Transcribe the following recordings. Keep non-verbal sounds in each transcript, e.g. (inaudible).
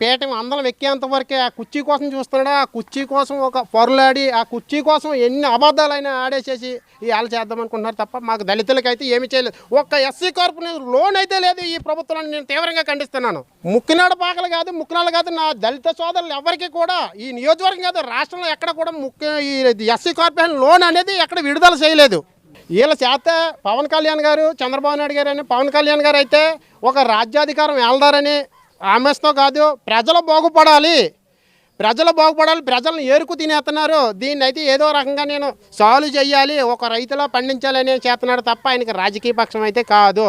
పీఠం అందరం ఎక్కేంత వరకే ఆ కుర్చీ కోసం చూస్తున్నాడు? ఆ కుర్చీ కోసం ఒక పొరలాడి ఆ కుర్చీ కోసం ఎన్ని అబద్ధాలైనా ఆడేసేసి ఇవాళ చేద్దాం అనుకుంటున్నారు తప్ప మాకు దళితులకైతే ఏమీ చేయలేదు. ఒక్క ఎస్సీ కార్పొరేషన్ లోన్ అయితే లేదు ఈ ప్రభుత్వాన్ని. నేను తీవ్రంగా ఖండిస్తున్నాను. ముక్కినాడు పాకలు కాదు ముక్కినాడు కాదు నా దళిత సోదరులు ఎవరికి కూడా ఈ నియోజకవర్గం కాదు రాష్ట్రంలో ఎక్కడ కూడా ముఖ్య ఈ ఎస్సీ కార్పొరేషన్ లోన్ అనేది ఎక్కడ విడుదల చేయలేదు. వీళ్ళ చేత పవన్ కళ్యాణ్ గారు చంద్రబాబు నాయుడు గారు అని పవన్ కళ్యాణ్ గారు అయితే ఒక రాజ్యాధికారం వెళ్దారని ఆమెస్తో కాదు ప్రజలు బాగుపడాలి. ప్రజలు బాగుపడాలి ప్రజలను ఏరుకు తినేస్తున్నారు. దీన్ని అయితే ఏదో రకంగా నేను సాల్వ్ చేయాలి ఒక రైతులో పండించాలని చేస్తున్నాడు తప్ప ఆయనకి రాజకీయ పక్షం అయితే కాదు.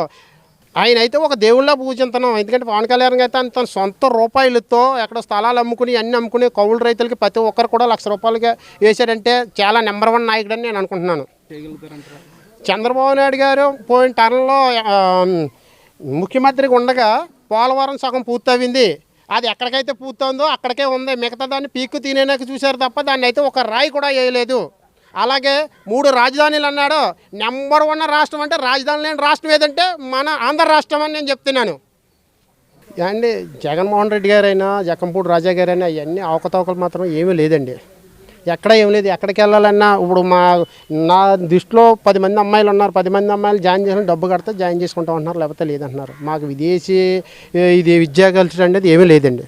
ఆయన అయితే ఒక దేవుళ్ళ పూజింతున్నాం ఎందుకంటే పవన్ కళ్యాణ్ అయితే తన సొంత రూపాయలతో ఎక్కడ స్థలాలు అమ్ముకుని అన్ని అమ్ముకుని కౌలు రైతులకి ప్రతి ఒక్కరు కూడా లక్ష రూపాయలుగా వేశాడంటే చాలా నెంబర్ వన్ నాయకుడు అని నేను అనుకుంటున్నాను. చంద్రబాబు నాయుడు గారు పోయిన టర్న్లో ముఖ్యమంత్రికి ముఖ్యమంత్రిగా ఉండగా పోలవరం సగం పూర్తయింది. అది ఎక్కడికైతే పూర్తవుందో అక్కడికే ఉంది. మిగతా దాన్ని పీక్కు తినేనాక చూశారు తప్ప దాన్ని అయితే ఒక రాయి కూడా వేయలేదు. అలాగే మూడు రాజధానులు అన్నాడు. నెంబర్ వన్ రాష్ట్రం అంటే రాజధాని లేని రాష్ట్రం ఏదంటే మన ఆంధ్ర రాష్ట్రం అని నేను చెప్తున్నాను. అండి జగన్మోహన్ రెడ్డి గారైనా జక్కంపూడి రాజా గారైనా అవన్నీ అవకతవకలు మాత్రం ఏమీ లేదండి. ఎక్కడ ఏం లేదు. ఎక్కడికి వెళ్ళాలన్నా ఇప్పుడు మా నా దృష్టిలో పది మంది అమ్మాయిలు ఉన్నారు. పది మంది అమ్మాయిలు జాయిన్ చేసిన డబ్బు కడితే జాయిన్ చేసుకుంటాం అంటున్నారు. లేకపోతే లేదంటున్నారు. మాకు విదేశీ ఇది విద్యా కల్చర్ అనేది ఏమీ లేదండి.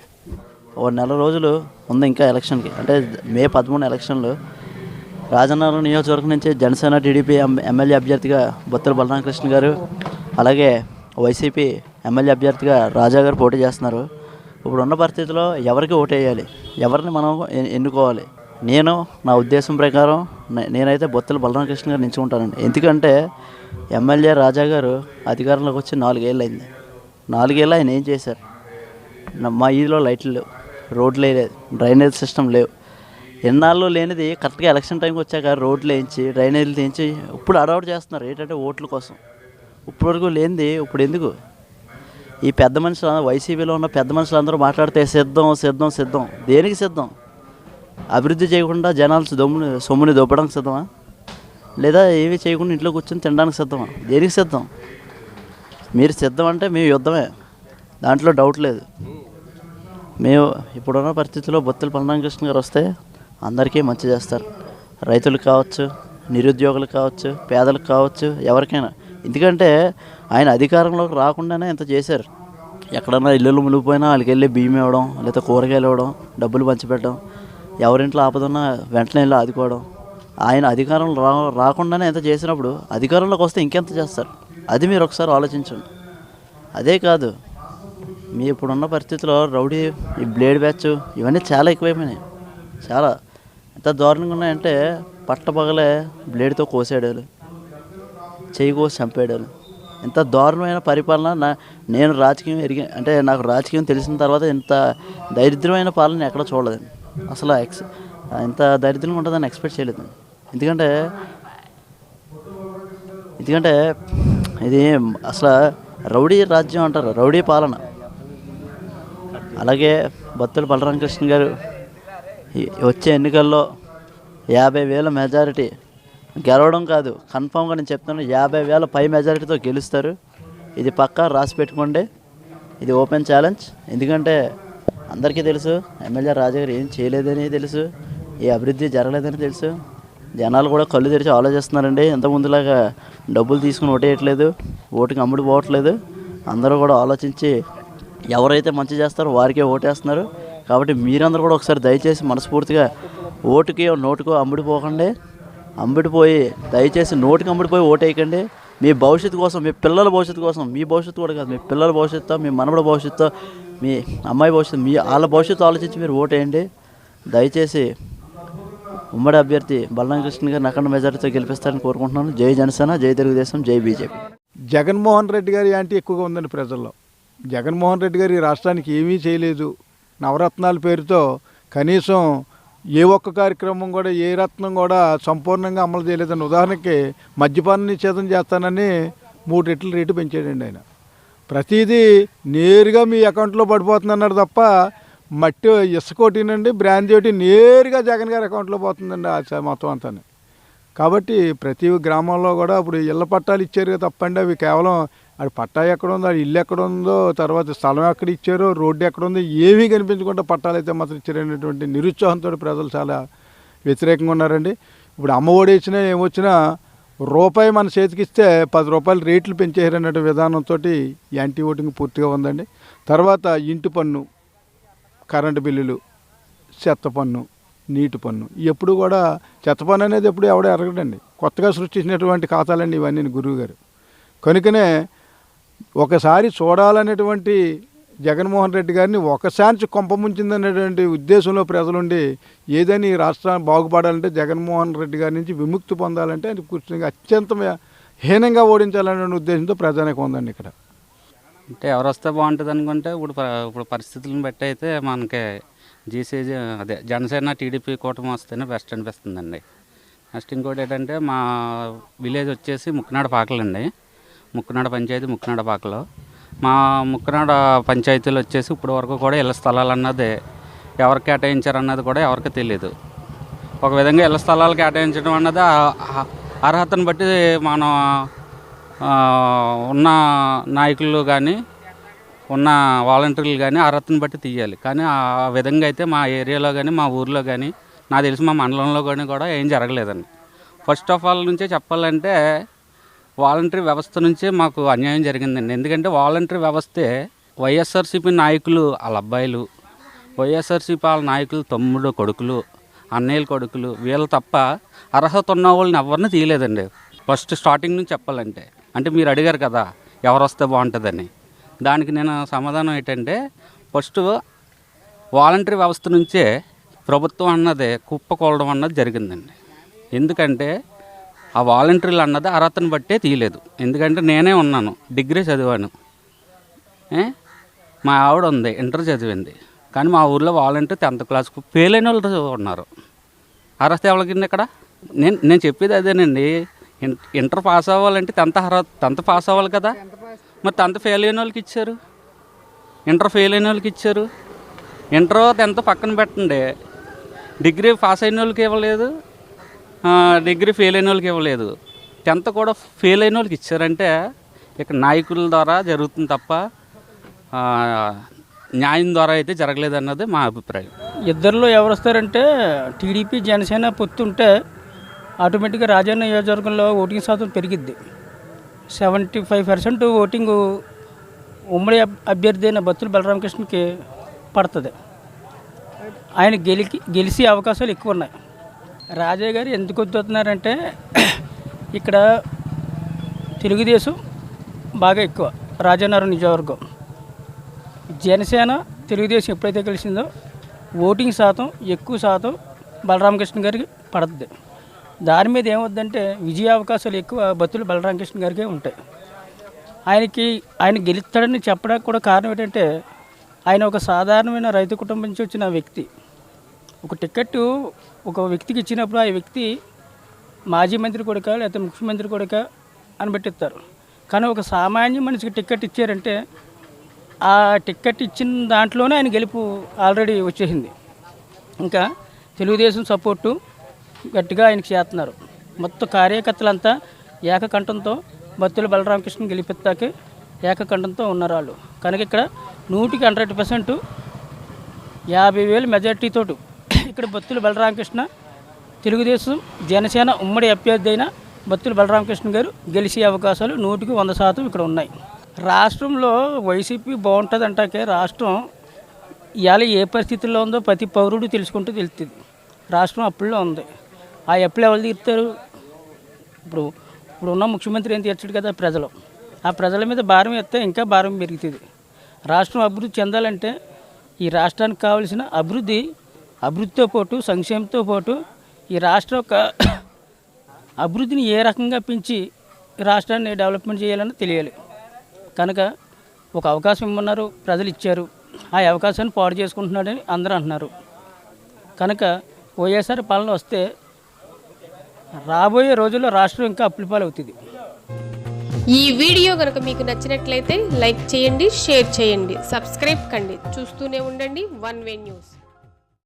ఓ నెల రోజులు ఉంది ఇంకా ఎలక్షన్కి. అంటే మే పదమూడు ఎలక్షన్లు. రాజనగరం నియోజకవర్గం నుంచి జనసేన టీడీపీ ఎం- ఎమ్మెల్యే అభ్యర్థిగా బొత్తుల బలరామకృష్ణ గారు అలాగే వైసీపీ ఎమ్మెల్యే అభ్యర్థిగా రాజా గారు పోటీ చేస్తున్నారు. ఇప్పుడున్న పరిస్థితిలో ఎవరికి ఓటేయాలి? ఎవరిని మనం ఎన్నుకోవాలి? నేను నా ఉద్దేశం ప్రకారం నేనైతే బొత్తల బలరామకృష్ణ గారు నించుకుంటానండి ఎందుకంటే ఎమ్మెల్యే రాజా గారు అధికారంలోకి వచ్చి నాలుగేళ్ళు అయింది నాలుగేళ్ళు ఆయన ఏం చేశారు? మా ఈదిలో లైట్లు లేవు. రోడ్లు లేదు. డ్రైనేజ్ సిస్టమ్ లేవు. ఎన్నాళ్ళు లేనిది కరెక్ట్గా ఎలక్షన్ టైంకి వచ్చాక రోడ్లు వేయించి డ్రైనేజీలు వేయించి ఇప్పుడు అడౌట్ చేస్తున్నారు. ఏంటంటే ఓట్ల కోసం. ఇప్పటివరకు లేనిది ఇప్పుడు ఎందుకు? ఈ పెద్ద మనుషులు వైసీపీలో ఉన్న పెద్ద మనుషులు అందరూ మాట్లాడితే సిద్ధం సిద్ధం సిద్ధం. దేనికి సిద్ధం? అభివృద్ధి చేయకుండా జనాలు దొమ్ముని సొమ్ముని దొబ్బడానికి సిద్ధమా? లేదా ఏమీ చేయకుండా ఇంట్లో కూర్చొని తినడానికి సిద్ధమా? దేనికి సిద్ధం? మీరు సిద్ధం అంటే మేము యుద్ధమే. దాంట్లో డౌట్ లేదు. మేము ఇప్పుడున్న పరిస్థితుల్లో బొత్తుల పల్నాకృష్ణ గారు వస్తే అందరికీ మంచి చేస్తారు. రైతులకు కావచ్చు నిరుద్యోగులకు కావచ్చు పేదలకు కావచ్చు ఎవరికైనా. ఎందుకంటే ఆయన అధికారంలోకి రాకుండానే ఇంత చేశారు. ఎక్కడన్నా ఇల్లులు మునిగిపోయినా వాళ్ళకి వెళ్ళి బియ్యం ఇవ్వడం లేదా కూరగాయలు ఇవ్వడం డబ్బులు పంచిపెట్టడం ఎవరింట్లో ఆపదన్నా వెంటనే వెళ్ళి ఆదుకోవడం. ఆయన అధికారంలో రా రాకుండానే ఎంత చేసినప్పుడు అధికారంలోకి వస్తే ఇంకెంత చేస్తారు? అది మీరు ఒకసారి ఆలోచించండి. అదే కాదు మీ ఇప్పుడున్న పరిస్థితిలో రౌడీ ఈ బ్లేడ్ బ్యాచ్ ఇవన్నీ చాలా ఎక్కువైపోయినాయి. చాలా. ఎంత దారుణంగా ఉన్నాయంటే పట్టపగలే బ్లేడ్తో కోసేడాలు చేయి కోసి చంపేయడాలు ఎంత దారుణమైన పరిపాలన నా నేను రాజకీయం ఎరిగి అంటే నాకు రాజకీయం తెలిసిన తర్వాత ఇంత దరిద్రమైన పాలన ఎక్కడ చూడలేదండి అసలు ఎక్స్ ఇంత దరిద్రంగా ఉంటుందని ఎక్స్పెక్ట్ చేయలేదు ఎందుకంటే ఎందుకంటే ఇది అసలు రౌడీ రాజ్యం అంటారు రౌడీ పాలన. అలాగే బత్తుల బలరామకృష్ణ గారు వచ్చే ఎన్నికల్లో యాభై వేల మెజారిటీ గెలవడం కాదు కన్ఫామ్గా నేను చెప్తాను యాభై వేల పై మెజారిటీతో గెలుస్తారు. ఇది పక్కా రాసి పెట్టుకోండి. ఇది ఓపెన్ ఛాలెంజ్ ఎందుకంటే అందరికీ తెలుసు. ఎమ్మెల్యే రాజా గారు ఏం చేయలేదని తెలుసు. ఏ అభివృద్ధి జరగలేదని తెలుసు. జనాలు కూడా కళ్ళు తెరిచి ఆలోచిస్తున్నారండి. ఇంతకుముందులాగా డబ్బులు తీసుకుని ఓటేయట్లేదు. ఓటుకి అమ్ముడు పోవట్లేదు. అందరూ కూడా ఆలోచించి ఎవరైతే మంచి చేస్తారో వారికే ఓటేస్తున్నారు. కాబట్టి మీరందరూ కూడా ఒకసారి దయచేసి మనస్ఫూర్తిగా ఓటుకి నోటుకో అమ్ముడిపోకండి అమ్ముడిపోయి దయచేసి నోటికి అమ్ముడిపోయి ఓటేయకండి. మీ భవిష్యత్తు కోసం మీ పిల్లల భవిష్యత్తు కోసం మీ భవిష్యత్తు కూడా కాదు మీ పిల్లల భవిష్యత్తు మీ మనవడ భవిష్యత్తు మీ అమ్మాయి భవిష్యత్తు మీ వాళ్ళ భవిష్యత్తు ఆలోచించి మీరు ఓటేయండి. దయచేసి ఉమ్మడి అభ్యర్థి బల్లం కృష్ణ గారిని అఖండ మెజార్టీతో గెలిపిస్తారని కోరుకుంటున్నాను. జై జనసేన జై తెలుగుదేశం జై బీజేపీ. జగన్మోహన్ రెడ్డి గారి యాంటీ ఎక్కువగా ఉందండి ప్రజల్లో. జగన్మోహన్ రెడ్డి గారి రాష్ట్రానికి ఏమీ చేయలేదు. నవరత్నాల పేరుతో కనీసం ఏ ఒక్క కార్యక్రమం కూడా ఏ రత్నం కూడా సంపూర్ణంగా అమలు చేయలేదని ఉదాహరణకి మద్యపాన నిషేధం చేస్తానని మూడు రెట్లు రేటు పెంచాడండి ఆయన. ప్రతిదీ నేరుగా మీ అకౌంట్లో పడిపోతుందన్నారు తప్ప మట్టి ఇసుక ఒకటినండి బ్రాంతి ఒకటి నేరుగా జగన్ గారి అకౌంట్లో పోతుందండి ఆ చ- మొత్తం అంతా కాబట్టి ప్రతి గ్రామంలో కూడా ఇప్పుడు ఇళ్ళ పట్టాలు ఇచ్చారు తప్పండి అవి కేవలం అది పట్టా ఎక్కడ ఉందో అది ఇల్లు ఎక్కడ ఉందో తర్వాత స్థలం ఎక్కడ ఇచ్చారో రోడ్డు ఎక్కడ ఉందో ఏమీ కనిపించకుండా పట్టాలు అయితే మాత్రం ఇచ్చారనేటువంటి నిరుత్సాహంతో ప్రజలు చాలా వ్యతిరేకంగా ఉన్నారండి. ఇప్పుడు అమ్మఒడి ఇచ్చినా ఏమొచ్చినా రూపాయి మన చేతికి ఇస్తే పది రూపాయలు రేట్లు పెంచేయారనే విధానంతో యాంటీ ఓటింగ్ పూర్తిగా ఉందండి. తర్వాత ఇంటి పన్ను కరెంటు బిల్లులు చెత్త పన్ను నీటి పన్ను. ఎప్పుడు కూడా చెత్త పన్ను అనేది ఎప్పుడు ఎవడో ఎరగడండి. కొత్తగా సృష్టించినటువంటి ఖాతాలండి ఇవన్నీ గురువు గారు కనుకనే ఒకసారి చూడాలనేటువంటి జగన్మోహన్ రెడ్డి గారిని ఒకసారి కొంప ముంచిందనేటువంటి ఉద్దేశంలో ప్రజలుండి ఏదైనా ఈ రాష్ట్రాన్ని బాగుపడాలంటే జగన్మోహన్ రెడ్డి గారి నుంచి విముక్తి పొందాలంటే అది కూర్చుని అత్యంత హీనంగా ఓడించాలనే ఉద్దేశంతో ప్రజానికి ఉందండి ఇక్కడ. అంటే ఎవరు వస్తే బాగుంటుంది అనుకుంటే ఇప్పుడు ఇప్పుడు పరిస్థితులను బట్టి అయితే మనకి జీసీజీ అదే జనసేన టీడీపీ కూటమి వస్తేనే బెస్ట్ అనిపిస్తుందండి. నెక్స్ట్ ఇంకోటి ఏంటంటే మా విలేజ్ వచ్చేసి ముక్కునాడ పాకలండి. ముక్కునాడ పంచాయతీ ముక్కునాడ పాకలో. మా ముక్కనాడ పంచాయతీలు వచ్చేసి ఇప్పటి వరకు కూడా ఇళ్ళ స్థలాలు అన్నది ఎవరు కేటాయించారన్నది కూడా ఎవరికి తెలియదు ఒక విధంగా ఇళ్ళ స్థలాలు కేటాయించడం అన్నది అర్హతను బట్టి మనం ఉన్న నాయకులు కానీ ఉన్న వాలంటీర్లు కానీ అర్హతను బట్టి తీయాలి. కానీ ఆ విధంగా అయితే మా ఏరియాలో కానీ మా ఊర్లో కానీ నాకు తెలిసి మా మండలంలో కానీ కూడా ఏం జరగలేదండి. ఫస్ట్ ఆఫ్ ఆల్ నుంచే చెప్పాలంటే వాలంటరీ వ్యవస్థ నుంచే మాకు అన్యాయం జరిగిందండి. ఎందుకంటే వాలంటరీ వ్యవస్థే వైఎస్ఆర్సీపీ నాయకులు వాళ్ళ అబ్బాయిలు వైఎస్ఆర్సీపీ వాళ్ళ నాయకులు తమ్ముడు కొడుకులు అన్నయ్యల కొడుకులు వీళ్ళు తప్ప అర్హత ఉన్న వాళ్ళని ఎవరిని తీయలేదండి. ఫస్ట్ స్టార్టింగ్ నుంచి చెప్పాలంటే. అంటే మీరు అడిగారు కదా ఎవరు వస్తే బాగుంటుందని. దానికి నేను సమాధానం ఏంటంటే ఫస్ట్ వాలంటరీ వ్యవస్థ నుంచే ప్రభుత్వం అన్నది కుప్పకూలడం అన్నది జరిగిందండి. ఎందుకంటే ఆ వాలంటీర్లు అన్నది అర్హతను బట్టే తీయలేదు. ఎందుకంటే నేనే ఉన్నాను. డిగ్రీ చదివాను. మా ఆవిడ ఉంది. ఇంటర్ చదివింది. కానీ మా ఊర్లో వాలంటీర్ టెన్త్ క్లాస్కు ఫెయిల్ అయిన వాళ్ళు ఉన్నారు. అర్హత ఎవరికింది ఇక్కడ? నేను నేను చెప్పేది అదేనండి. ఇంటర్ పాస్ అవ్వాలంటే టెన్త్ అర్హత టెన్త్ పాస్ అవ్వాలి కదా. మరి టెన్త్ ఫెయిల్ అయిన వాళ్ళకి ఇచ్చారు? ఇంటర్ ఫెయిల్ అయిన వాళ్ళకి ఇచ్చారు? ఇంటర్ టెన్త్ పక్కన పెట్టండి. డిగ్రీ పాస్ అయిన వాళ్ళకి ఇవ్వలేదు. డిగ్రీ ఫెయిల్ అయిన వాళ్ళకి ఇవ్వలేదు. టెన్త్ కూడా ఫెయిల్ అయిన వాళ్ళకి ఇచ్చారంటే ఇక్కడ నాయకుల ద్వారా జరుగుతుంది తప్ప న్యాయం ద్వారా అయితే జరగలేదు అన్నది మా అభిప్రాయం. ఇద్దరిలో ఎవరు వస్తారంటే టీడీపీ జనసేన పొత్తు ఉంటే ఆటోమేటిక్గా రాజన్న నియోజకవర్గంలో ఓటింగ్ శాతం పెరిగిద్ది. సెవెంటీ ఫైవ్ పర్సెంట్ ఓటింగ్ ఉమ్మడి అభ్యర్థి అయిన బత్తుల బలరామకృష్ణకి పడుతుంది. ఆయన గెలికి గెలిచే అవకాశాలు ఎక్కువ ఉన్నాయి. రాజయ్య గారు ఎందుకు వద్దుతున్నారంటే (clears throat) ఇక్కడ తెలుగుదేశం బాగా ఎక్కువ రాజనగరం నియోజకవర్గం. జనసేన తెలుగుదేశం ఎప్పుడైతే కలిసిందో ఓటింగ్ శాతం ఎక్కువ శాతం బలరామకృష్ణ గారికి పడుతుంది దాని మీద ఏమవుద్దంటే విజయ అవకాశాలు ఎక్కువ బతులు బలరామకృష్ణ గారికే ఉంటాయి. ఆయనకి ఆయన గెలుస్తాడని చెప్పడానికి కూడా కారణం ఏంటంటే ఆయన ఒక సాధారణమైన రైతు కుటుంబం నుంచి వచ్చిన వ్యక్తి. ఒక టికెట్ ఒక వ్యక్తికి ఇచ్చినప్పుడు ఆ వ్యక్తి మాజీ మంత్రి కొడుక లేకపోతే ముఖ్యమంత్రి కొడుక అని పెట్టిస్తారు. కానీ ఒక సామాన్య మనిషికి టికెట్ ఇచ్చారంటే ఆ టికెట్ ఇచ్చిన దాంట్లోనే ఆయన గెలుపు ఆల్రెడీ వచ్చేసింది. ఇంకా తెలుగుదేశం సపోర్టు గట్టిగా ఆయనకి చేస్తున్నారు. మొత్తం కార్యకర్తలంతా ఏకకంఠంతో బత్తుల బలరామకృష్ణ గెలిపిస్తాకే ఏకకంఠంతో ఉన్నారు వాళ్ళు. కనుక ఇక్కడ నూటికి హండ్రెడ్ పర్సెంట్ యాభై వేలు మెజార్టీతో ఇక్కడ బత్తుల బలరామకృష్ణ తెలుగుదేశం జనసేన ఉమ్మడి అభ్యర్థి అయిన బత్తుల బలరామకృష్ణ గారు గెలిచే అవకాశాలు నూటికి వంద శాతం ఇక్కడ ఉన్నాయి. రాష్ట్రంలో వైసీపీ బాగుంటుంది అంటాకే రాష్ట్రం ఇవాళ ఏ పరిస్థితుల్లో ఉందో ప్రతి పౌరుడు తెలుసుకుంటూ తెలుస్తుంది. రాష్ట్రం అప్పుల్లో ఉంది. ఆ అప్పులు ఎవరు తీరుతారు? ఇప్పుడు ఇప్పుడు ఉన్న ముఖ్యమంత్రి ఏం తీర్చడు కదా? ప్రజలు. ఆ ప్రజల మీద భారం ఎత్తే ఇంకా భారం పెరుగుతుంది. రాష్ట్రం అభివృద్ధి చెందాలంటే ఈ రాష్ట్రానికి కావాల్సిన అభివృద్ధి అభివృద్ధితో పాటు సంక్షేమంతో పాటు ఈ రాష్ట్రం యొక్క అభివృద్ధిని ఏ రకంగా పెంచి రాష్ట్రాన్ని డెవలప్మెంట్ చేయాలని తెలియాలి. కనుక ఒక అవకాశం ఇమ్మన్నారు ప్రజలు ఇచ్చారు. ఆ అవకాశాన్ని పాడు చేసుకుంటున్నాడని అందరూ అంటున్నారు. కనుక వైఎస్ఆర్ పాలన వస్తే రాబోయే రోజుల్లో రాష్ట్రం ఇంకా అప్పుల ఈ వీడియో కనుక మీకు నచ్చినట్లయితే లైక్ చేయండి షేర్ చేయండి సబ్స్క్రైబ్ కండి. చూస్తూనే ఉండండి వన్ వే న్యూస్.